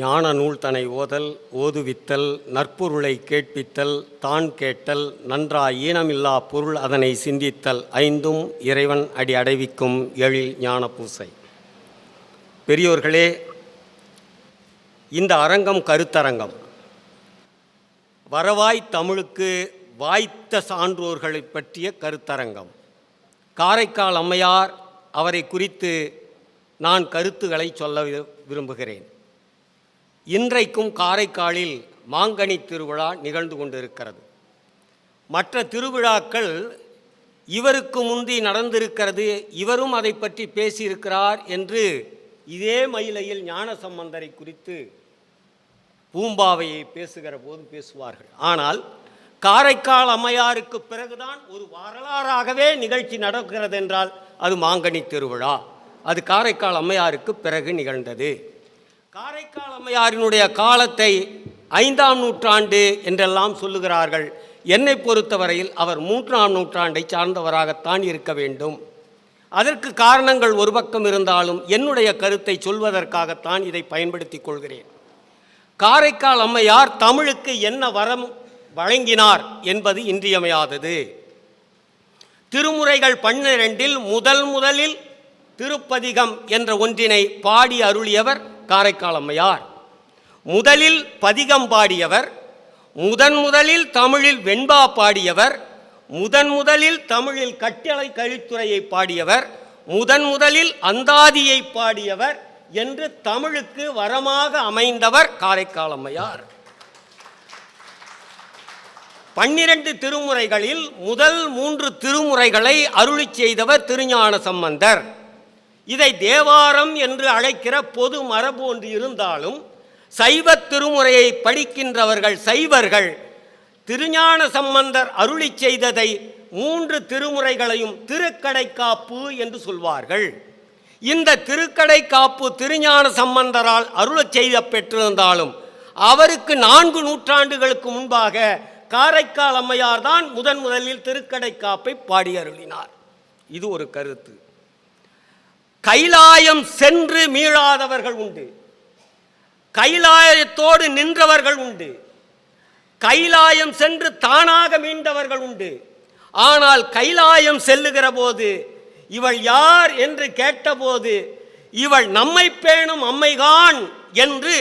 ஞான நூல் தனை ஓதல் ஓதுவித்தல் நற்பொருளை கேட்பித்தல் தான் கேட்டல் நன்றா ஈனமில்லா பொருள் அதனை சிந்தித்தல் ஐந்தும் இறைவன் அடி அடைவிக்கும் எழில் ஞான பூசை பெரியோர்களே இந்த அரங்கம் கருத்தரங்கம். வரவாய் தமிழுக்கு வாய்த்த சான்றோர்களை பற்றிய கருத்தரங்கம். காரைக்கால் அம்மையார் அவரை குறித்து நான் கருத்துக்களை சொல்ல விரும்புகிறேன். இன்றைக்கும் காரைக்காலில் மாங்கனி திருவிழா நிகழ்ந்து கொண்டிருக்கிறது. மற்ற திருவிழாக்கள் இவருக்கு முந்தி நடந்திருக்கிறது இவரும் அதை பற்றி பேசியிருக்கிறார் என்று இதே மயிலையில் ஞான சம்பந்தரை குறித்து பூம்பாவையை பேசுகிற போது பேசுவார்கள். ஆனால் காரைக்கால் அம்மையாருக்கு பிறகுதான் ஒரு வரலாறாகவே நிகழ்ச்சி நடக்கிறது என்றால் அது மாங்கனி திருவிழா. அது காரைக்கால் அம்மையாருக்கு பிறகு நிகழ்ந்தது. காரைக்கால் அம்மையாரினுடைய காலத்தை ஐந்தாம் நூற்றாண்டு என்றெல்லாம் சொல்லுகிறார்கள். என்னை பொறுத்தவரையில் அவர் மூன்றாம் நூற்றாண்டை சார்ந்தவராகத்தான் இருக்க வேண்டும். அதற்கு காரணங்கள் ஒரு பக்கம் இருந்தாலும் என்னுடைய கருத்தை சொல்வதற்காகத்தான் இதை பயன்படுத்திக் கொள்கிறேன். காரைக்கால் அம்மையார் தமிழுக்கு என்ன வரம் வழங்கினார் என்பது இன்றியமையாதது. திருமுறைகள் பன்னிரண்டில் முதல் முதலில் திருப்பதிகம் என்ற ஒன்றினை பாடி அருளியவர் காரைக்கால் அம்மையார். முதலில் பதிகம் பாடியவர் முதன் முதலில் தமிழில் வெண்பா பாடியவர் முதன் முதலில் தமிழில் கட்டளை கழித்துறையை பாடியவர் முதன் முதலில் அந்தாதியை பாடியவர் என்று தமிழுக்கு வரமாக அமைந்தவர் காரைக்கால் அம்மையார். பன்னிரண்டு திருமுறைகளில் முதல் மூன்று திருமுறைகளை அருளி செய்தவர் திருஞான சம்பந்தர். இதை தேவாரம் என்று அழைக்கிற பொது மரபு ஒன்று இருந்தாலும் சைவ திருமுறையை படிக்கின்றவர்கள் சைவர்கள் திருஞான சம்பந்தர் அருளி செய்ததை மூன்று திருமுறைகளையும் திருக்கடைக்காப்பு என்று சொல்வார்கள். இந்த திருக்கடைக்காப்பு திருஞான சம்பந்தரால் அருளச் செய்த பெற்றிருந்தாலும் அவருக்கு நான்கு நூற்றாண்டுகளுக்கு முன்பாக காரைக்கால் அம்மையார் தான் முதன் முதலில் திருக்கடைக்காப்பை பாடி அருளினார். இது ஒரு கருத்து. கைலாயம் சென்று மீளாதவர்கள் உண்டு. கைலாயத்தோடு நின்றவர்கள் உண்டு. கைலாயம் சென்று தானாக மீண்டவர்கள் உண்டு. ஆனால் கைலாயம் செல்லுகிற போது இவள் யார் என்று கேட்டபோது இவள் நம்மை பேணும் அம்மைகான் என்று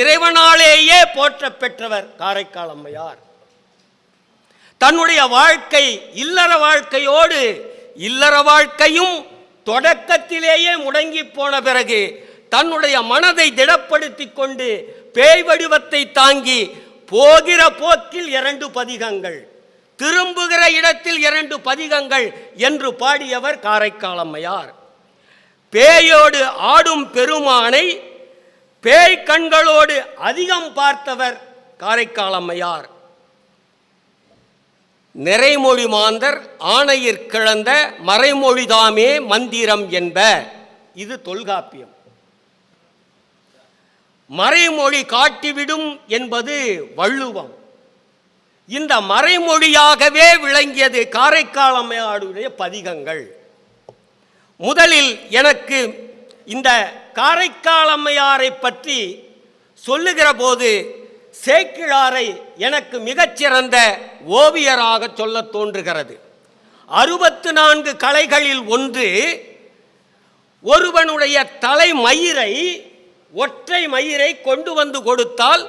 இறைவனாலேயே போற்ற பெற்றவர் காரைக்கால் அம்மையார். தன்னுடைய வாழ்க்கை இல்லற வாழ்க்கையோடு இல்லற வாழ்க்கையும் தொடக்கத்திலேயே முடங்கி போன பிறகு தன்னுடைய மனதை திடப்படுத்தி கொண்டு பேய் வடிவத்தை தாங்கி போகிற போக்கில் இரண்டு பதிகங்கள் திரும்புகிற இடத்தில் இரண்டு பதிகங்கள் என்று பாடியவர் காரைக்காலம்மையார். பேயோடு ஆடும் பெருமானை பேய் கண்களோடு அதிகம் பார்த்தவர் காரைக்காலம்மையார். நிறைமொழி மாந்தர் ஆணையிற் கிழந்த மறைமொழிதாமே மந்திரம் என்ப. இது தொல்காப்பியம். மறைமொழி காட்டிவிடும் என்பது வள்ளுவம். இந்த மறைமொழியாகவே விளங்கியது காரைக்கால் அம்மையாருடைய பதிகங்கள். முதலில் எனக்கு இந்த காரைக்கால் அம்மையாரை பற்றி சொல்லுகிற போது சேக்கிழாரை எனக்கு மிகச்சிறந்த ஓவியராக சொல்லத் தோன்றுகிறது. அறுபத்து நான்கு கலைகளில் ஒன்று ஒருவனுடைய தலைமயிரை ஒற்றை மயிரை கொண்டு வந்து கொடுத்தால்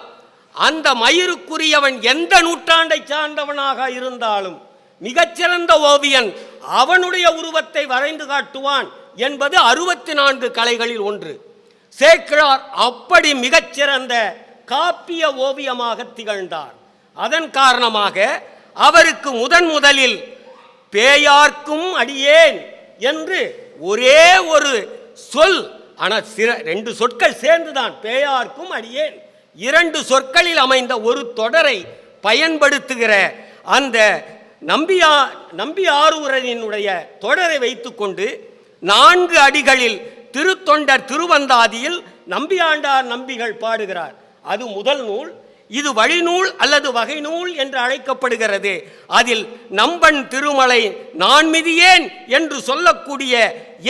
அந்த மயிருக்குரியவன் எந்த நூற்றாண்டை சார்ந்தவனாக இருந்தாலும் மிகச்சிறந்த ஓவியன் அவனுடைய உருவத்தை வரைந்து காட்டுவான் என்பது அறுபத்தி நான்கு கலைகளில் ஒன்று. சேக்கிழார் அப்படி மிகச்சிறந்த காப்பிய ஓவியமாக திகழ்ந்தார். அதன் காரணமாக அவருக்கு முதன் முதலில் பேயார்க்கும் அடியேன் என்று ஒரே ஒரு சொல் ஆனால் சிற ரெண்டு சொற்கள் சேர்ந்துதான் பேயார்க்கும் அடியேன். இரண்டு சொற்களில் அமைந்த ஒரு தொடரை பயன்படுத்துகிற அந்த நம்பியா நம்பி ஆரூரனினுடைய தொடரை வைத்துக்கொண்டு நான்கு அடிகளில் திருத்தொண்டர் திருவந்தாதியில் நம்பியாண்டார் நம்பிகள் பாடுகிறார். அது முதல் நூல் இது வழிநூல் அல்லது வகை நூல் என்று அழைக்கப்படுகிறது. அதில் நம்பன் திருமலை நான் மிதியேன் என்று சொல்லக்கூடிய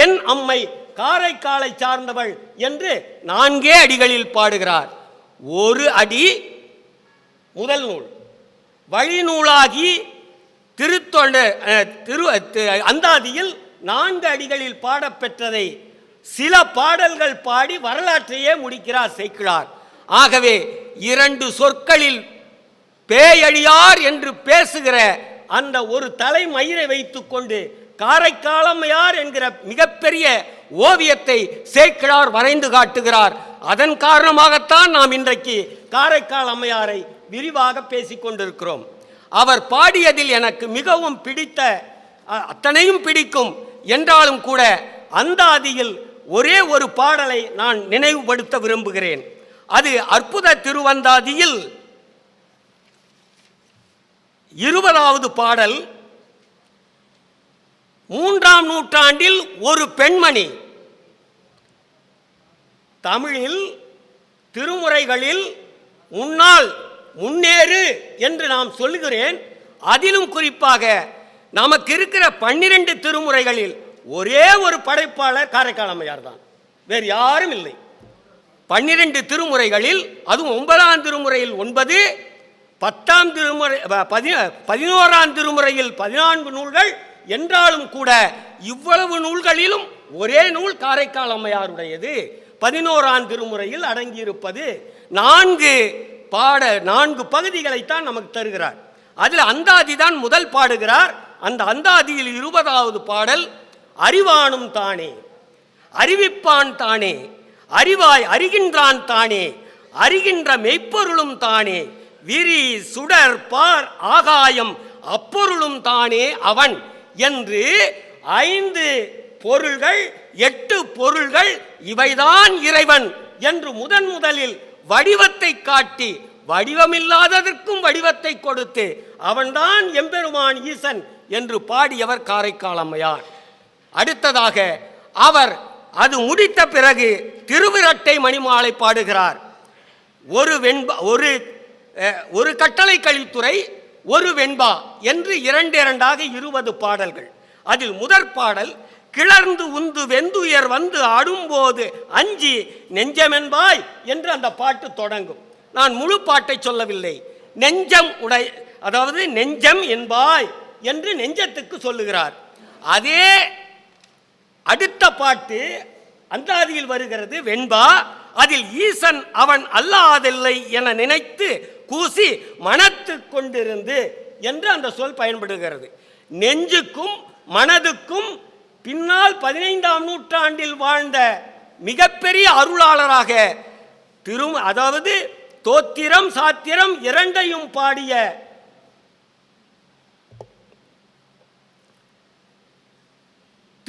என் அம்மை காரைக்காலை சார்ந்தவள் என்று நான்கே அடிகளில் பாடுகிறார். ஒரு அடி முதல் நூல். வழிநூலாகி திருத்தொண்ட திரு அந்தாதியில் நான்கு அடிகளில் பாடப்பெற்றதை சில பாடல்கள் பாடி வரலாற்றையே முடிக்கிறார் சேக்கிழார். ஆகவே இரண்டு சொற்களில் பேயழியார் என்று பேசுகிற அந்த ஒரு தலைமயிரை வைத்துக்கொண்டு காரைக்காலம்மையார் என்கிற மிகப்பெரிய ஓவியத்தை சேக்கிழார் வரைந்து காட்டுகிறார். அதன் காரணமாகத்தான் நாம் இன்றைக்கு காரைக்கால் அம்மையாரை விரிவாக பேசிக்கொண்டிருக்கிறோம் அவர் பாடியதில் எனக்கு மிகவும் பிடித்த அத்தனையும் பிடிக்கும் என்றாலும் கூட அந்த அதியில் ஒரே ஒரு பாடலை நான் நினைவுபடுத்த விரும்புகிறேன். அது அற்புத திருவந்தாதியில் இருபதாவது பாடல் மூன்றாம் நூற்றாண்டில் ஒரு பெண்மணி. தமிழில் திருமுறைகளில் முன்னால் முன்னேறு என்று நாம் சொல்லுகிறேன். அதிலும் குறிப்பாக நமக்கு இருக்கிற பன்னிரண்டு திருமுறைகளில் ஒரே ஒரு படைப்பாளர் காரைக்கால் அம்மையார் தான். வேறு யாரும் இல்லை. பன்னிரண்டு திருமுறைகளில் அதுவும் ஒன்பதாம் திருமுறையில் ஒன்பது பத்தாம் திருமுறை பதி பதினோராம் திருமுறையில் பதினான்கு நூல்கள் என்றாலும் கூட இவ்வளவு நூல்களிலும் ஒரே நூல் காரைக்கால் அம்மையாருடையது. பதினோராம் திருமுறையில் அடங்கியிருப்பது நான்கு பாட நான்கு பகுதிகளைத்தான் நமக்கு தருகிறார். அதில் அந்தாதி தான் முதல் பாடுகிறார். அந்த அந்தாதியில் இருபதாவது பாடல் அறிவானும் தானே அறிவிப்பான் தானே அறிவாய் அறிகின்றான் தானே அறிகின்ற மெய்ப்பொருளும் தானே விரி சுடர் பார் ஆகாயம் அப்பொருளும் தானே அவன் என்று ஐந்து பொருள்கள் எட்டு பொருள்கள் இவைதான் இறைவன் என்று முதன் முதலில் வடிவத்தை காட்டி வடிவமில்லாததற்கும் வடிவத்தை கொடுத்து அவன்தான் எம்பெருமான் ஈசன் என்று பாடியவர் காரைக்கால் அம்மையார். அடுத்ததாக அவர் அது முடித்த பிறகு திருவிரட்டை மணிமாலை பாடுகிறார். ஒரு வெண்பா ஒரு ஒரு கட்டளை கழித்துறை ஒரு வெண்பா என்று இரண்டு இரண்டாக இருபது பாடல்கள். அதில் முதற் பாடல் கிளர்ந்து உந்து வெந்துயர் வந்து ஆடும்போது அஞ்சி நெஞ்சமென்பாய் என்று அந்த பாட்டு தொடங்கும். நான் முழு பாட்டை சொல்லவில்லை. நெஞ்சம் உடை அதாவது நெஞ்சம் என்பாய் என்று நெஞ்சத்துக்கு சொல்லுகிறார். அதே அடுத்த பாட்டு அந்தாதியில் வருகிறது வெண்பா அதில் ஈசன் அவன் அல்லாதில்லை என நினைத்து கூசி மனத்து கொண்டிருந்து என்று அந்த சொல் பயன்படுகிறது. நெஞ்சுக்கும் மனதுக்கும் பின்னால் பதினைந்தாம் நூற்றாண்டில் வாழ்ந்த மிகப்பெரிய அருளாளராக திரு அதாவது தோத்திரம் சாத்திரம் இரண்டையும் பாடிய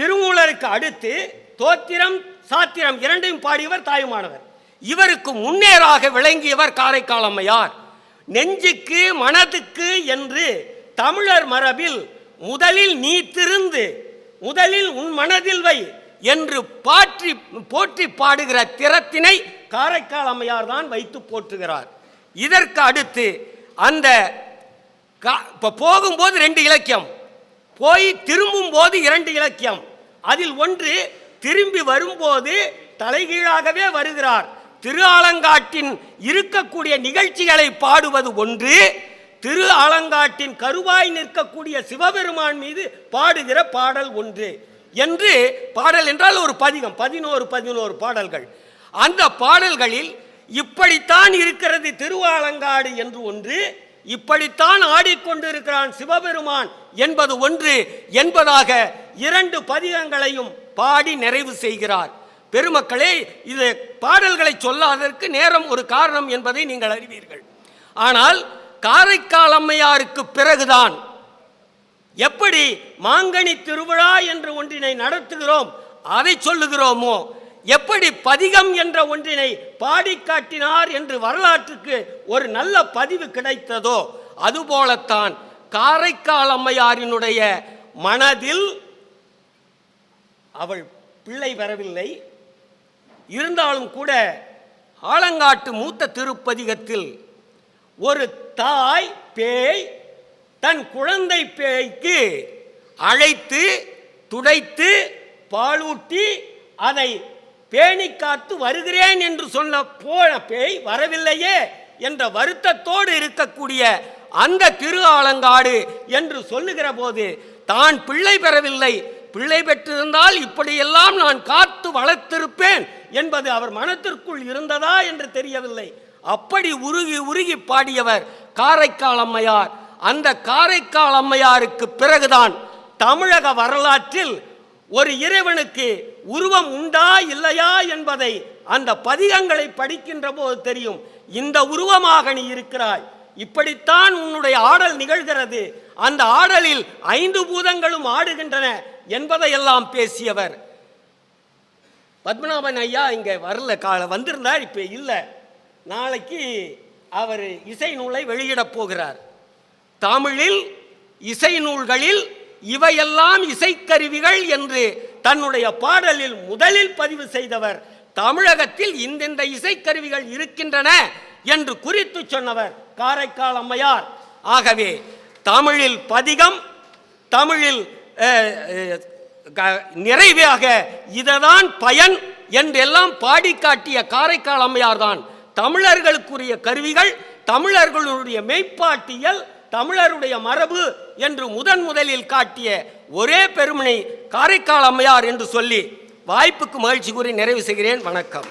திருமூலருக்கு அடுத்து தோத்திரம் சாத்திரம் இரண்டையும் பாடியவர் தாயுமானவர். இவருக்கு முன்னேறாக விளங்கியவர் காரைக்கால் அம்மையார். நெஞ்சுக்கு மனதுக்கு என்று தமிழர் மரபில் முதலில் நீ திருந்து முதலில் உன் மனதில் வை என்று பாற்றி போற்றி பாடுகிற திறத்தினை காரைக்கால் அம்மையார் தான் வைத்து போற்றுகிறார். இதற்கு அடுத்து அந்த கா- போகும்போது ரெண்டு இலக்கியம் போய் திரும்பும் போது இரண்டு இலக்கியம். அதில் ஒன்று திரும்பி வரும்போது தலைகீழாகவே வருகிறார். திரு ஆலங்காட்டின் இருக்கக்கூடிய நிகழ்ச்சிகளை பாடுவது ஒன்று திரு ஆலங்காட்டின் கருவாய் நிற்கக்கூடிய சிவபெருமான் மீது பாடுகிற பாடல் ஒன்று என்று பாடல் என்றால் ஒரு பதிகம் பதினோரு பதினோரு பாடல்கள். அந்த பாடல்களில் இப்படித்தான் இருக்கிறது திருவாலங்காடு என்று ஒன்று இப்படித்தான் ஆடிக்கொண்டிருக்கிறான் சிவபெருமான் என்பது ஒன்று என்பதாக இரண்டு பதிகங்களையும் பாடி நிறைவு செய்கிறார். பெருமக்களே இது பாடல்களை சொல்லாததற்கு நேரம் ஒரு காரணம் என்பதை நீங்கள் அறிவீர்கள். ஆனால் காரைக்கால் அம்மையாருக்கு பிறகுதான் எப்படி மாங்கனி திருவிழா என்ற ஒன்றினை நடத்துகிறோம் அதை சொல்லுகிறோமோ எப்படி பதிகம் என்ற ஒன்றினை பாடி காட்டினார் என்று வரலாற்றுக்கு ஒரு நல்ல பதிவு கிடைத்ததோ அதுபோலத்தான் காரைக்கால் அம்மையாரினுடைய மனதில் அவள் பிள்ளை வரவில்லை. இருந்தாலும் கூட ஆலங்காட்டு மூத்த திருப்பதிகத்தில் ஒரு தாய் பேய் தன் குழந்தை பேய்க்கு அழைத்து துடைத்து பாலூட்டி அதை பேணி காத்து வருகிறேன் என்று சொன்ன போன பேய் வரவில்லையே என்ற வருத்தத்தோடு இருக்கக்கூடிய அந்த திரு ஆலங்காடு என்று சொல்லுகிற போது தான் பிள்ளை பெறவில்லை பிள்ளை பெற்றிருந்தால் இப்படியெல்லாம் நான் காத்து வளர்த்திருப்பேன் என்பது அவர் மனத்திற்குள் இருந்ததா என்று தெரியவில்லை. அப்படி உருகி உருகி பாடியவர் காரைக்கால் அம்மையார். அந்த காரைக்கால் அம்மையாருக்கு பிறகுதான் தமிழக வரலாற்றில் ஒரு இறைவனுக்கு உருவம் உண்டா இல்லையா என்பதை அந்த பதிகங்களை படிக்கின்ற போது தெரியும். இந்த உருவமாக நீ இருக்கிறாய். இப்படித்தான் உன்னுடைய ஆடல் நிகழ்கிறது. அந்த ஆடலில் ஐந்து பூதங்களும் ஆடுகின்றன. என்பதையெல்லாம் பேசியவர். பத்மநாபன் ஐயா இங்கே வரல கால வந்திருந்தார் இப்போ இல்லை. நாளைக்கு அவர் இசை நூலை வெளியிடப் போகிறார். தமிழில் இசை நூல்களில் இவையெல்லாம் இசைக்கருவிகள் என்று தன்னுடைய பாடலில் முதலில் பதிவு செய்தவர். தமிழகத்தில் இந்தெந்த இசைக்கருவிகள் இருக்கின்றன என்று குறித்து சொன்னவர் காரைக்கால் அம்மையார். ஆகவே தமிழில் பதிகம் தமிழில் நிறைவாக இததான் பயன் என்றெல்லாம் பாடி காட்டிய காரைக்கால் அம்மையார் தான் தமிழர்களுக்குரிய கருவிகள் தமிழர்களுடைய மெய்ப்பாட்டியல் தமிழருடைய மரபு என்று முதன் முதலில் காட்டிய ஒரே பெருமனை காரைக்கால் அம்மையார் என்று சொல்லி வாய்ப்புக்கு மகிழ்ச்சி கூறி நிறைவு செய்கிறேன். வணக்கம்.